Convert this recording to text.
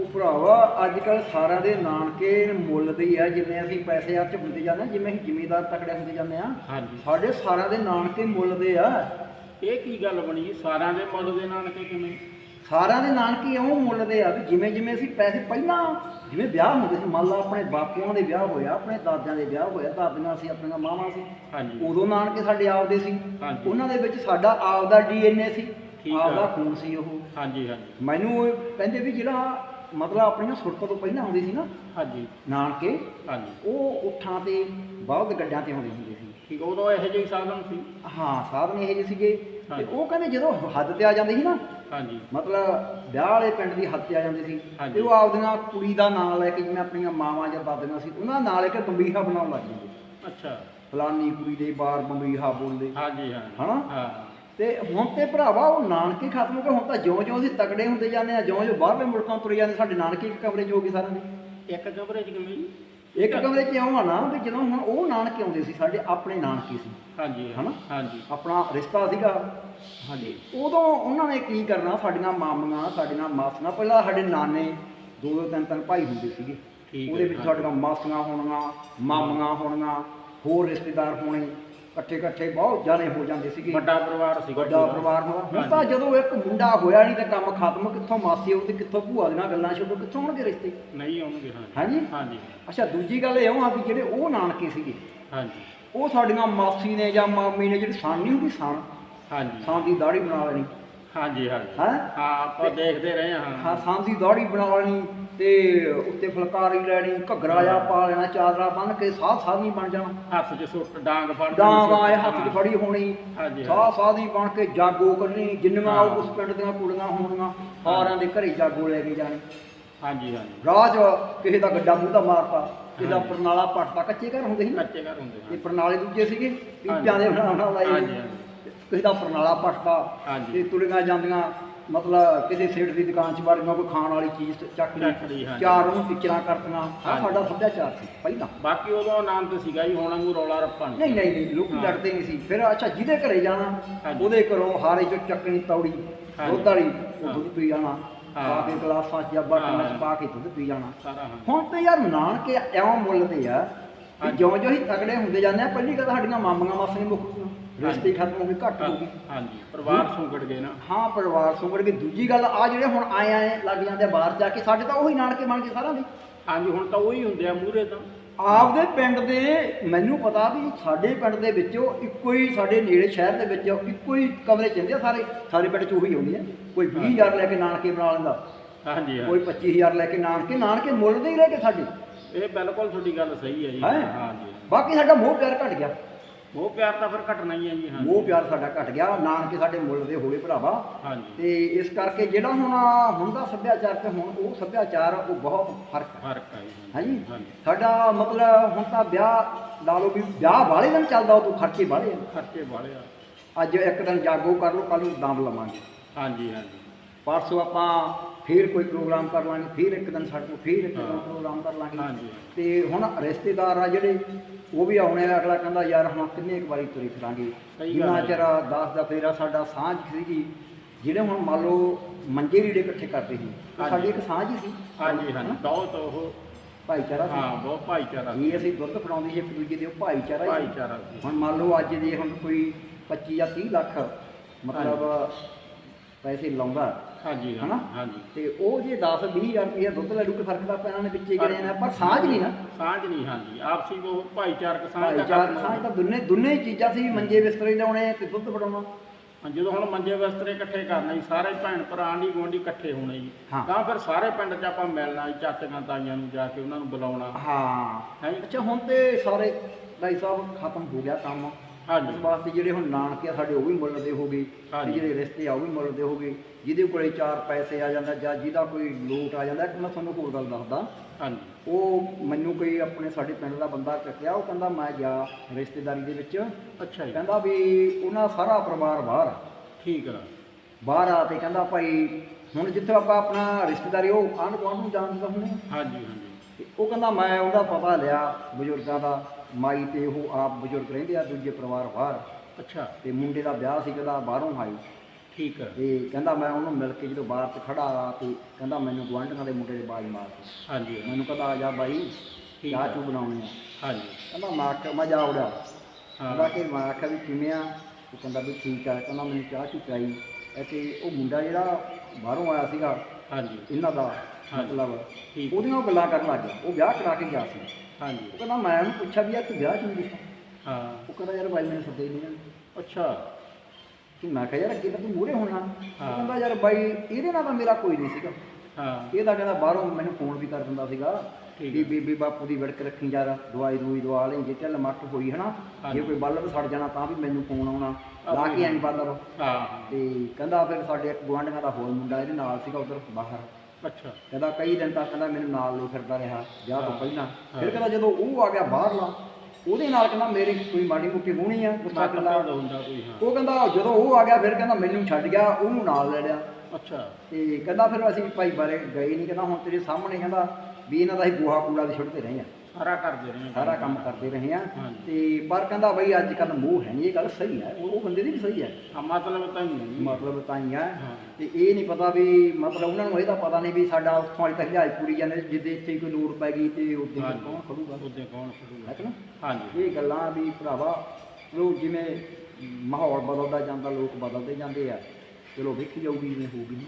ਉਹ ਭਰਾਵਾ ਅੱਜ ਕੱਲ ਸਾਰਿਆਂ ਦੇ ਨਾਨਕੇ ਮੁੱਲ ਦੇ ਹੀ ਆ ਜਿੰਨੇ ਅਸੀਂ ਪੈਸੇ ਹੱਥ ਚ ਹੁੰਦੇ ਜਾਂਦੇ ਜਿਵੇਂ ਅਸੀਂ ਜ਼ਿਮੀਦਾਰ ਤਕੜੇ ਹੁੰਦੇ ਜਾਂਦੇ ਆ ਹਾਂਜੀ। ਸਾਡੇ ਸਾਰਿਆਂ ਦੇ ਨਾਨਕੇ ਮੁੱਲ ਦੇ ਆ। ਇਹ ਕੀ ਗੱਲ ਬਣੀ? ਸਾਰਿਆਂ ਦੇ ਮੁੱਲ ਦੇ ਨਾਨਕੇ ਕਿਵੇਂ? ਸਾਰਿਆਂ ਦੇ ਨਾਨਕੇ ਉਹ ਮੁੱਲ ਦੇ ਆ ਵੀ ਜਿਵੇਂ ਜਿਵੇਂ ਅਸੀਂ ਪੈਸੇ ਪਹਿਲਾਂ ਜਿਵੇਂ ਵਿਆਹ ਹੁੰਦੇ ਸੀ ਮੰਨ ਲਾ ਆਪਣੇ ਬਾਪੂਆਂ ਦੇ ਵਿਆਹ ਹੋਇਆ ਆਪਣੇ ਦਾਦਿਆਂ ਦੇ ਵਿਆਹ ਹੋਇਆ ਦਾਦੀਆਂ ਸੀ ਆਪਣੀਆਂ ਮਾਵਾਂ ਸੀ। ਹਾਂਜੀ। ਉਦੋਂ ਨਾਨਕੇ ਸਾਡੇ ਆਪਦੇ ਸੀ। ਹਾਂਜੀ। ਉਹਨਾਂ ਦੇ ਵਿੱਚ ਸਾਡਾ ਆਪਦਾ ਡੀਐਨਏ ਸੀ ਠੀਕ ਆ। ਆਪਦਾ ਖੂਨ ਸੀ ਉਹ। ਹਾਂਜੀ ਹਾਂਜੀ। ਮੈਨੂੰ ਉਹ ਕਹਿੰਦੇ ਵੀ ਜਿਹੜਾ ਮਤਲਬ ਆਪਣੀਆਂ ਸੁਰਤਾਂ ਤੋਂ ਪਹਿਲਾਂ ਹੁੰਦੀ ਸੀ ਨਾ। ਹਾਂਜੀ। ਨਾਨਕੇ ਹਾਂਜੀ। ਉਹ ਉੱਠਾਂ ਤੇ ਬਹੁਤ ਗੱਡਾਂ ਤੇ ਆਉਂਦੇ ਹੁੰਦੇ ਸੀ। ਠੀਕ ਉਦੋਂ ਇਹੋ ਜਿਹੇ ਸਾਧਨ ਸੀ। ਹਾਂ ਸਾਧਨ ਇਹ ਜਿਹੇ ਸੀਗੇ। ਤੇ। ਉਹ ਕਹਿੰਦੇ ਜਦੋਂ ਹੱਦ ਤੇ ਆ ਜਾਂਦੇ ਸੀ ਨਾ ਹਾਂਜੀ। ਮਤਲਬ ਵਿਆਹ ਵਾਲੇ ਪਿੰਡ ਦੀ ਹੱਦ ਤੇ ਆ ਜਾਂਦੇ ਸੀ। ਤੇ ਉਹ ਆਪਦੀਆਂ ਕੁੜੀ ਦਾ ਨਾਂ ਲੈ ਕੇ ਜਿਵੇਂ ਆਪਣੀਆਂ ਮਾਵਾਂ ਜਾਂ ਦਾਦੀਆਂ ਸੀ ਉਹਨਾਂ ਦਾ ਨਾਂ ਲੈ ਕੇ ਬੰਬੀਹਾ ਬਣਾਉਣ ਲੱਗ ਜਾਂਦੇ। ਅੱਛਾ। ਫਲਾਨੀ ਕੁੜੀ ਦੇ ਬਾਰ ਬੰਬੀਹਾ ਬੋਲਦੇ। ਹਾਂਜੀ ਹਾਂ ਹਨਾ? ਹਾਂ। ਤੇ ਹੁਣ ਤੇ ਭਰਾਵਾ ਉਹ ਨਾਨਕੇ ਖਤਮ ਹੋ ਗਏ ਹੁਣ ਤਾਂ ਜਿਉਂ-ਜਿਉਂ ਅਸੀਂ ਤਕੜੇ ਹੁੰਦੇ ਜਾਂਦੇ ਆ ਜਿਉਂ-ਜਿਉਂ ਬਾਹਰਲੇ ਮੁਲਕਾਂ ਤੁਰੇ ਜਾਂਦੇ ਸਾਡੇ ਨਾਨਕੇ ਇੱਕ ਕਮਰੇ 'ਚ ਹੋ ਗਏ ਸਾਰਿਆਂ ਦੇ। ਇੱਕ ਕਮਰੇ ਚ ਕਿਵੇਂ ਜੀ? ਇੱਕ ਕਮਰੇ 'ਚ ਆਉਂ ਨਾ ਵੀ ਜਦੋਂ ਹੁਣ ਉਹ ਨਾਨਕੇ ਆਉਂਦੇ ਸੀ ਸਾਡੇ ਆਪਣੇ ਨਾਨਕੇ ਸੀ ਹਾਂਜੀ ਹਨਾ? ਹਾਂਜੀ। ਆਪਣਾ ਰਿਸ਼ਤਾ ਸੀਗਾ। ਹਾਂਜੀ। ਉਦੋਂ ਉਹਨਾਂ ਨੇ ਕੀ ਕਰਨਾ ਸਾਡੀਆਂ ਮਾਮੀਆਂ ਸਾਡੀਆਂ ਮਾਸੀਆਂ ਪਹਿਲਾਂ ਸਾਡੇ ਨਾਨੇ ਦੋ ਦੋ ਤਿੰਨ ਤਿੰਨ ਭਾਈ ਹੁੰਦੇ ਸੀਗੇ। ਉਹਦੇ ਵਿੱਚ। ਸਾਡੀਆਂ ਮਾਸੀਆਂ ਹੋਣੀਆਂ ਮਾਮੀਆਂ ਹੋਣੀਆਂ ਹੋਰ ਰਿਸ਼ਤੇਦਾਰ ਹੋਣੇ। ਇਕੱਠੇ ਇਕੱਠੇ ਬਹੁਤ ਜਾਣੇ ਹੋ ਜਾਂਦੇ ਸੀਗੇ। ਵੱਡਾ ਪਰਿਵਾਰ ਸੀ ਵੱਡਾ ਪਰਿਵਾਰ ਹੋਣਾ। ਹੁਣ ਤਾਂ ਜਦੋਂ ਇੱਕ ਮੁੰਡਾ ਹੋਇਆ ਨਹੀਂ ਤਾਂ ਕੰਮ ਖਤਮ ਕਿੱਥੋਂ ਮਾਸੀ ਆਉ ਤੇ ਕਿੱਥੋਂ ਭੂਆ ਦੀਆਂ ਗੱਲਾਂ ਛੱਡੋ ਕਿੱਥੋਂ ਹੋਣਗੇ ਰਿਸ਼ਤੇ? ਨਹੀਂ ਆਉਣਗੇ ਹਾਂਜੀ। ਹਾਂਜੀ? ਅੱਛਾ ਦੂਜੀ ਗੱਲ ਇਹ ਆ ਵੀ ਜਿਹੜੇ ਉਹ ਨਾਨਕੇ ਸੀਗੇ ਹਾਂਜੀ। ਉਹ ਸਾਡੀਆਂ ਮਾਸੀ ਨੇ ਜਾਂ ਮਾਮੀ ਨੇ ਜਿਹੜੀ ਸਾਨ ਨਹੀਂ ਹੁੰਦੀ ਸਾਨ ਹਾਂਜੀ। ਸਾਨ ਦੀ ਦਾੜੀ ਬਣਾ ਲੈਣੀ। ਹਾਂਜੀ ਹਾਂਜੀ। ਹੈ? ਹਾਂ ਆਪਾਂ ਦੇਖਦੇ ਰਹੇ ਹਾਂ। ਹਾਂ ਸਾਨ ਦੀ ਦਾੜੀ ਬਣਾ ਲੈਣੀ ਤੇ ਉੱਤੇ ਫੁਲਕਾਰੀ ਲੈਣੀ ਘੱਗਰਾ ਜਾ ਪਾ ਲੈਣਾ ਚਾਦਰਾ ਬੰਨ ਕੇ ਸਾਹ ਸਾਧੀ ਬਣ ਜਾਣਾ। ਹੱਥ 'ਚ ਸੁੱਟ ਡਾਂਗ ਫੜ ਡਾਂਗ ਆਏ ਹੱਥ 'ਚ ਫੜੀ ਹੋਣੀ। ਹਾਂਜੀ, ਸਾਹ ਸਾਧੀ ਬਣ ਕੇ ਜਾਗੋ ਕਰਨੀ ਜਿੰਨੀਆਂ ਉਹ ਉਸ ਪਿੰਡ ਦੀਆਂ ਕੁੜੀਆਂ ਹੋਣੀਆਂ ਸਾਰਿਆਂ ਦੇ ਘਰੇ ਜਾਗੋ ਲੈ ਕੇ ਜਾਣੀ। ਹਾਂਜੀ ਹਾਂਜੀ। ਰਾਹ 'ਚ ਕਿਸੇ ਦਾ ਗੱਡਾ ਮੂੰਹ ਦਾ ਮਾਰਤਾ ਕਿਸੇ ਦਾ ਪਰਨਾਲਾ ਪੱਟਤਾ ਕੱਚੇ ਘਰ ਹੁੰਦੇ ਸੀ ਕੱਚੇ ਘਰ ਹੁੰਦੇ ਤੇ ਹਨ ਪਰਨਾਲੇ ਦੂਜੇ ਸੀਗੇ ਪੀਪਿਆਂ ਦੇ ਬਣਾਉਣ ਲਾਏ ਹਾਂਜੀ। ਕਿਸੇ ਦਾ ਪਰਨਾਲਾ ਹਾਂਜੀ। ਤੇ ਤੁਰੀਆਂ ਜਾਂਦੀਆਂ ਮਤਲਬ ਕਿਸੇ ਸੇਠ ਦੀ ਦੁਕਾਨ 'ਚ ਵੜ ਗਈਆਂ ਕੋਈ ਖਾਣ ਵਾਲੀ ਚੀਜ਼ ਚੱਕ ਲਈ ਚੱਕ ਲਈ, ਹਾਂਜੀ। ਚਾਰ ਉਹਨੂੰ ਪਿਕਚਰਾਂ ਕਰਤੀਆਂ ਆ ਹਾਂਜੀ। ਸਾਡਾ ਸੱਭਿਆਚਾਰ ਸੀ ਪਹਿਲਾਂ ਬਾਕੀ ਉਦੋਂ ਆਨੰਦ ਸੀਗਾ ਜੀ ਹੁਣ ਵਾਂਗੂ ਰੌਲਾ ਰੱਪਾ ਨਹੀਂ ਨਹੀਂ ਨਹੀਂ ਲੋਕੀ ਹਾਂ। ਲੜਦੇ ਨਹੀਂ ਸੀ ਫਿਰ ਅੱਛਾ ਜਿਹਦੇ ਘਰੇ ਜਾਣਾ ਹਾਂਜੀ। ਉਹਦੇ ਘਰੋਂ ਹਾਰੇ ਚੋਂ ਚੱਕਣੀ ਤੌੜੀ। ਦੁੱਧ ਵਾਲੀ ਉਹ ਹਾਂ। ਦੁੱਧ ਪੀ ਜਾਣਾ ਹਾਂ। ਪਾ ਕੇ ਗਲਾਸਾਂ 'ਚ ਜਾਂ ਬਰਤਨਾਂ 'ਚ ਹਾਂ। ਪਾ ਕੇ ਦੁੱਧ ਪੀ ਜਾਣਾ ਸਾਰਾ ਹਾਂ ਹੁਣ ਤੇ ਯਾਰ ਨਾਨਕੇ ਐਵੇਂ ਮੁੱਲ ਤੇ ਆ। ਜਿਉਂ ਜਿਉਂ ਹੀ ਤਕੜੇ ਹੁੰਦੇ ਜਾਂਦੇ ਆ ਪਹਿਲੀ ਗੱਲ ਸਾਡੀਆਂ ਮਾਮੀਆਂ ਮਾਸੀਆਂ ਮੁੱਕ ਗਈਆਂ ਰਿਸ਼ਤੇ। ਖਤਮ ਹੋ ਗਏ ਘੱਟ ਹੋ ਗਏ ਹਾਂਜੀ ਪਰਿਵਾਰ ਸੁੰਗੜ ਗਏ ਨਾ। ਹਾਂ ਪਰਿਵਾਰ ਸੁੰਗੜ ਕੇ ਦੂਜੀ ਗੱਲ ਆ ਜਿਹੜੇ ਹੁਣ ਆਏ ਆਏ ਲੱਗ ਜਾਂਦੇ ਬਾਹਰ ਜਾ ਕੇ ਸਾਡੇ ਤਾਂ ਉਹੀ ਨਾਨਕੇ ਬਣ ਗਏ ਸਾਰਿਆਂ ਦੇ। ਹਾਂਜੀ ਹੁਣ ਤਾਂ ਉਹੀ ਹੁੰਦੇ ਆ ਮੂਹਰੇ ਤਾਂ। ਆਪਦੇ ਪਿੰਡ ਦੇ ਮੈਨੂੰ ਪਤਾ ਵੀ ਸਾਡੇ ਪਿੰਡ ਦੇ ਵਿੱਚੋਂ ਇੱਕੋ ਹੀ ਸਾਡੇ ਨੇੜੇ ਸ਼ਹਿਰ ਦੇ ਵਿੱਚ ਇੱਕੋ ਹੀ ਕਮਰੇ ਚ ਹੁੰਦੇ ਆ ਸਾਰੇ। ਸਾਰੇ ਪਿੰਡ ਚ ਉਹੀ ਹੁੰਦੇ ਆ। ਕੋਈ 20000 ਲੈ ਕੇ ਨਾਨਕੇ ਬਣਾ ਲੈਂਦਾ। ਹਾਂਜੀ ਕੋਈ 25000 ਲੈ ਕੇ ਨਾਨਕੇ ਨਾਨਕੇ ਮੁੱਲ ਦੇ ਹੀ ਰਹਿ ਗਏ ਸਾਡੇ। ਇਹ ਬਿਲਕੁਲ ਤੁਹਾਡੀ ਗੱਲ ਸਹੀ ਹੈ ਜੀ। ਹੈਂ? ਹਾਂਜੀ। ਬਾਕੀ ਸਾਡਾ ਮੋਹ ਪਿਆਰ ਘਟ ਗਿਆ। ਉਹ ਪਿਆਰ ਤਾਂ ਫਿਰ ਘਟਣਾ ਹੀ ਹੈ ਜੀ ਹਾਂ ਮੋਹ ਪਿਆਰ ਸਾਡਾ ਘਟ ਗਿਆ। ਨਾਨਕੇ ਸਾਡੇ ਮੁੱਲ ਦੇ ਹੋ ਗਏ ਭਰਾਵਾ। ਹਾਂਜੀ। ਤੇ ਇਸ ਕਰਕੇ ਜਿਹੜਾ ਹੁਣ ਹੁੰਦਾ ਸੱਭਿਆਚਾਰ ਤੇ ਹੁਣ ਉਹ ਸੱਭਿਆਚਾਰ ਉਹ ਬਹੁਤ ਫ਼ਰਕ ਹੈ। ਫ਼ਰਕ ਹੈ ਜੀ ਹਾਂਜੀ। ਹਾਂਜੀ। ਸਾਡਾ ਮਤਲਬ ਹੁਣ ਤਾਂ ਵਿਆਹ ਲਾ ਲਓ ਵੀ ਵਿਆਹ ਵਾਲੇ ਦਿਨ ਚੱਲਦਾ ਉਹ ਤੋਂ ਖਰਚੇ ਵਾਲੇ ਆ। ਖਰਚੇ ਵਾਲੇ ਆ। ਅੱਜ ਇੱਕ ਦਿਨ ਜਾਗੋ ਕਰ ਲਓ ਕੱਲ ਨੂੰ ਦਮ ਲਵਾਂਗੇ। ਹਾਂਜੀ ਹਾਂਜੀ। ਪਰਸੋਂ ਆਪਾਂ ਫੇਰ ਕੋਈ ਪ੍ਰੋਗਰਾਮ ਕਰ ਲਾਂਗੇ ਫੇਰ ਇੱਕ ਦਿਨ ਸਾਡੇ ਕੋਲ ਫੇਰ ਇੱਕ ਦਿਨ ਹਾਂ। ਪ੍ਰੋਗਰਾਮ ਕਰ ਲਾਂਗੇ। ਤੇ ਹੁਣ ਰਿਸ਼ਤੇਦਾਰ ਆ ਜਿਹੜੇ ਉਹ ਵੀ ਆਉਣੇ ਆ ਅਗਲਾ ਕਹਿੰਦਾ ਯਾਰ ਹੁਣ ਕਿੰਨੇ ਕੁ ਵਾਰੀ ਤੁਰੇ ਫਿਰਾਂਗੇ? ਜਿੰਨਾ ਹੈ। ਚਿਰ 10 ਦਾ ਫੇਰਾ ਸਾਡਾ ਸਾਂਝ ਸੀਗੀ ਜਿਹੜੇ ਹੁਣ ਮੰਨ ਲਓ ਮੰਜੇ ਰੀੜੇ ਇਕੱਠੇ ਕਰਦੇ ਸੀ। ਸਾਡੀ ਇੱਕ ਸਾਂਝ ਹੀ ਸੀ। ਹਾਂਜੀ ਹਾਂਜੀ। ਬਹੁਤ ਉਹ ਭਾਈਚਾਰਾ ਸੀ। ਹਾਂ ਬਹੁਤ ਭਾਈਚਾਰਾ ਸੀ। ਅਸੀਂ ਦੁੱਧ ਫੜਾਉਂਦੇ ਸੀ ਇੱਕ ਦੂਜੇ ਦੇ ਉਹ ਭਾਈਚਾਰਾ ਹੀ ਸੀ। ਭਾਈਚਾਰਾ ਸੀ। ਹੁਣ ਮੰਨ ਲਓ ਅੱਜ ਦੇ ਹੁਣ ਕੋਈ 25 ਜਾਂ 30 ਲੱਖ ਮਤਲਬ ਪੈਸੇ ਲਾਉਂਦਾ ਹਾਂਜੀ ਹਨਾ? ਹਾਂਜੀ। ਤੇ ਉਹ ਜੇ 10 20000 ਰੁਪਏ ਦੁੱਧ ਲੈ ਲੂ ਕੇ ਫ਼ਰਕ ਤਾਂ ਪੈਣਾ ਨੇ ਵਿੱਚੇ ਗਏ ਨੇ ਪਰ ਸਾਂਝ ਨਹੀਂ ਨਾ। ਸਾਂਝ ਨਹੀਂ ਹਾਂਜੀ। ਆਪਸੀ ਉਹ ਭਾਈਚਾਰਕ ਸਾਂਝ ਦਾ ਸਾਂਝ ਤਾਂ ਦੋਨੇ ਦੋਨੇ ਹੀ ਚੀਜ਼ਾਂ ਸੀ ਮੰਜੇ ਬਿਸਤਰੇ ਲਾਉਣੇ ਤੇ ਦੁੱਧ ਫੜਾਉਣਾ ਜਦੋਂ ਹੁਣ ਮੰਜੇ ਵਸਤਰੇ ਇਕੱਠੇ ਕਰਨੇ ਜੀ ਸਾਰੇ ਭੈਣ ਭਰਾ ਆਂਢੀ ਗੁਆਂਢੀ ਇਕੱਠੇ ਹੋਣੇ ਜੀ। ਤਾਂ ਫਿਰ ਸਾਰੇ ਪਿੰਡ 'ਚ ਆਪਾਂ ਮਿਲਣਾ ਜੀ ਚਾਚੀਆਂ ਤਾਈਆਂ ਨੂੰ ਜਾ ਕੇ ਉਹਨਾਂ ਨੂੰ ਬੁਲਾਉਣਾ। ਹਾਂ? ਅੱਛਾ ਹੁਣ ਤੇ ਸਾਰੇ ਭਾਈ ਸਾਹਿਬ ਖਤਮ ਹੋ ਗਿਆ ਕੰਮ। ਹਾਂਜੀ। ਇਸ ਵਾਸਤੇ ਜਿਹੜੇ ਹੁਣ ਨਾਨਕੇ ਆ ਸਾਡੇ ਉਹ ਵੀ ਮੁੱਲ ਦੇ ਹੋ ਗਏ। ਤੇ ਹਾਂਜੀ। ਜਿਹੜੇ ਰਿਸ਼ਤੇ ਆ ਉਹ ਵੀ ਮੁੱਲ ਦੇ ਹੋ ਗਏ। ਜਿਹਦੇ ਕੋਲੇ ਚਾਰ ਪੈਸੇ ਆ ਜਾਂਦਾ ਜਾਂ ਜਿਹਦਾ ਕੋਈ ਲੋਟ ਆ ਜਾਂਦਾ ਇੱਕ ਮੈਂ ਤੁਹਾਨੂੰ ਹੋਰ ਗੱਲ ਦੱਸਦਾ। ਹਾਂਜੀ। ਉਹ ਮੈਨੂੰ ਕੋਈ ਆਪਣੇ ਸਾਡੇ ਪਿੰਡ ਦਾ ਬੰਦਾ ਕੱਟਿਆ ਉਹ ਕਹਿੰਦਾ ਮੈਂ ਗਿਆ ਰਿਸ਼ਤੇਦਾਰੀ ਦੇ ਵਿੱਚ। ਅੱਛਾ ਜੀ। ਕਹਿੰਦਾ ਵੀ ਉਹਨਾਂ ਸਾਰਾ ਪਰਿਵਾਰ ਬਾਹਰ ਆ। ਠੀਕ ਆ। ਬਾਹਰ ਆ ਤੇ ਕਹਿੰਦਾ ਭਾਈ ਹੁਣ ਜਿੱਥੇ ਆਪਾਂ ਆਪਣਾ ਰਿਸ਼ਤੇਦਾਰੀ ਉਹ ਆਂਢ ਗੁਆਂਢ ਨੂੰ ਜਾਣਦਾ ਹੁੰਦੇ ਆ ਹਾਂਜੀ ਹਾਂਜੀ। ਤੇ ਉਹ ਕਹਿੰਦਾ ਮੈਂ ਉਹਦਾ ਪਤਾ ਲਿਆ ਬਜ਼ੁਰਗਾਂ ਦਾ। ਮਾਈ ਤੇ ਉਹ ਆਪ ਬਜ਼ੁਰਗ ਰਹਿੰਦੇ ਆ ਦੂਜੇ ਪਰਿਵਾਰ ਬਾਹਰ। ਅੱਛਾ। ਤੇ ਮੁੰਡੇ ਦਾ ਵਿਆਹ ਸੀ ਕਹਿੰਦਾ ਬਾਹਰੋਂ ਆਈ। ਠੀਕ ਹੈ ਤੇ ਕਹਿੰਦਾ ਮੈਂ ਉਹਨੂੰ ਮਿਲ ਕੇ ਜਦੋਂ ਬਾਹਰ ਤੇ ਖੜਾ ਆ ਤੇ ਕਹਿੰਦਾ ਮੈਨੂੰ ਗੁਆਂਢੀਆਂ ਦੇ ਮੁੰਡੇ ਦੇ ਬਾਜ ਮਾਰ ਹਾਂਜੀ। ਮੈਨੂੰ ਕਹਿੰਦਾ ਆ ਜਾ ਬਾਈ ਚਾਹ। ਚੂ ਬਣਾਉਣੀ ਆ। ਹਾਂਜੀ। ਕਹਿੰਦਾ ਮੈਂ ਆਖਿਆ ਮੈਂ ਜਾ ਉੜਿਆ ਕਹਿੰਦਾ ਹਾਂ। ਕਿ ਮੈਂ ਆਖਿਆ ਵੀ ਕਿਵੇਂ ਆ? ਉਹ ਕਹਿੰਦਾ ਵੀ ਠੀਕ ਆ। ਕਹਿੰਦਾ ਮੈਨੂੰ ਚਾਹ ਚੂ ਪਿਆਈ। ਇਹ ਤੇ ਉਹ ਮੁੰਡਾ ਜਿਹੜਾ ਬਾਹਰੋਂ ਆਇਆ ਸੀਗਾ ਹਾਂਜੀ। ਇਹਨਾਂ ਦਾ। ਮਤਲਬ ਠੀਕ ਉਹਦੀਆਂ ਉਹ ਗੱਲਾਂ ਕਰਨ ਲੱਗ ਗਿਆ। ਉਹ ਵਿਆਹ ਕਰਾ ਕੇ ਗਿਆ ਸੀ। ਹਾਂਜੀ। ਉਹ ਕਹਿੰਦਾ ਮੈਂ ਉਹਨੂੰ ਪੁੱਛਿਆ ਵੀ ਯਾਰ ਤੂੰ ਵਿਆਹ ਕਿਉਂ ਨਹੀਂ ਹਾਂ। ਉਹ ਕਹਿੰਦਾ ਯਾਰ ਬਾਈ ਮੈਨੂੰ ਸੱਦੇ ਹੀ ਨਹੀਂ ਜਾਂਦੇ। ਅੱਛਾ। ਕਿ ਮੈਂ ਕਿਹਾ ਯਾਰ ਅੱਗੇ ਤਾਂ ਤੂੰ ਮੂਹਰੇ ਹੋਣਾ। ਉਹ ਹਾਂ। ਕਹਿੰਦਾ ਯਾਰ ਬਾਈ ਇਹਦੇ ਨਾਲ ਤਾਂ ਮੇਰਾ ਕੋਈ ਨਹੀਂ ਸੀਗਾ। ਹਾਂ। ਇਹ ਤਾਂ ਕਹਿੰਦਾ ਬਾਹਰੋਂ ਮੈਨੂੰ ਫੋਨ ਵੀ ਕਰ ਦਿੰਦਾ ਸੀਗਾ। ਠੀਕ ਵੀ। ਬੀਬੀ ਬਾਪੂ ਦੀ ਵਿੜਕ ਰੱਖੀ ਯਾਰ ਦਵਾਈ ਦੂਈ ਦਵਾ ਲਈ ਜੇ ਢਿੱਲ ਮੱਟ ਹੋਈ ਹਨਾ। ਜੇ ਕੋਈ ਬਲਬ ਸੜ ਜਾਣਾ ਤਾਂ ਵੀ ਮੈਨੂੰ ਫੋਨ ਆਉਣਾ। ਲਾ ਕੇ ਆਈ ਬਲਬ। ਹਾਂ ਹਾਂ। ਤੇ ਕਹਿੰਦਾ ਫਿਰ ਸਾਡੇ ਇੱਕ ਗੁਆਂਢੀਆਂ ਦਾ ਹੋਰ ਮੁੰਡਾ ਇਹਦੇ ਨਾਲ ਸੀਗਾ ਉਧਰ ਬਾਹਰ। ਅੱਛਾ। ਕਹਿੰਦਾ ਕਈ ਦਿਨ ਤੱਕ ਕਹਿੰਦਾ ਮੈਨੂੰ ਨਾਲ ਲਈ ਫਿਰਦਾ ਰਿਹਾ ਵਿਆਹ ਤੋਂ। ਪਹਿਲਾਂ। ਫਿਰ ਕਹਿੰਦਾ ਜਦੋਂ ਉਹ ਆ ਗਿਆ ਬਾਹਰਲਾ ਉਹਦੇ ਨਾਲ ਕਹਿੰਦਾ ਮੇਰੀ ਕੋਈ ਮਾੜੀ ਮੁੱਟੀ ਹੋਣੀ ਆ ਗੁੱਸਾ ਮਤਲਬ ਕਿੱਲਾ ਹੁੰਦਾ ਕੋਈ ਹਾਂ। ਉਹ ਕਹਿੰਦਾ ਜਦੋਂ ਉਹ ਆ ਗਿਆ ਫਿਰ ਕਹਿੰਦਾ ਮੈਨੂੰ ਛੱਡ ਗਿਆ ਉਹਨੂੰ ਨਾਲ ਲੈ ਲਿਆ। ਅੱਛਾ। ਤੇ ਕਹਿੰਦਾ ਫਿਰ ਅਸੀਂ ਭਾਈ ਬਾਰੇ ਗਏ ਨਹੀਂ ਕਹਿੰਦਾ ਹੁਣ ਤੇਰੇ ਸਾਹਮਣੇ ਕਹਿੰਦਾ ਵੀ ਇਹਨਾਂ ਦਾ ਹੀ ਗੋਹਾ ਕੂੜਾ ਵੀ ਛੱਡਦੇ ਰਹੇ ਆ। ਸਾਰਾ ਕਰਦੇ ਰਹੇ ਸਾਰਾ ਕੰਮ ਕਰਦੇ ਰਹੇ ਆ ਹਾਂਜੀ। ਤੇ ਪਰ ਕਹਿੰਦਾ ਬਈ ਅੱਜ ਕੱਲ ਮੋਹ ਹੈ ਨਹੀਂ ਇਹ ਗੱਲ ਸਹੀ ਹੈ। ਉਹ ਉਹ ਬੰਦੇ ਦੀ ਵੀ ਸਹੀ ਹੈ। ਹਾਂ ਮਤਲਬ ਤਾਂ ਨਹੀਂ ਮਤਲਬ ਤਾਂ ਹੀ ਆ ਹਾਂ। ਤੇ ਇਹ ਨਹੀਂ ਪਤਾ ਵੀ ਮਤਲਬ ਉਹਨਾਂ ਨੂੰ ਇਹਦਾ ਪਤਾ ਨਹੀਂ ਵੀ ਸਾਡਾ ਉੱਥੋਂ ਵਾਲੀ ਤਾਂ ਹਜਾਜ ਪੂਰੀ ਜਾਂਦੇ ਜਿੱਦੇ ਇੱਥੇ ਕੋਈ ਲੋੜ ਪੈ ਗਈ ਤੇ ਉੱਦੇ ਹਾਂਜੀ। ਕੌਣ ਖੜੂਗਾ? ਉਹਦੇ ਕੌਣ ਹੈ ਸ਼ੁਰੂ ਕਿ ਨਾ? ਹਾਂਜੀ। ਇਹ ਗੱਲਾਂ ਵੀ ਭਰਾਵਾ ਚਲੋ ਜਿਵੇਂ ਮਾਹੌਲ ਬਦਲਦਾ ਜਾਂਦਾ ਲੋਕ ਬਦਲਦੇ ਜਾਂਦੇ ਆ। ਚਲੋ ਵੇਖੀ ਜਾਊਗੀ ਜਿਵੇਂ ਹੋਊਗੀ।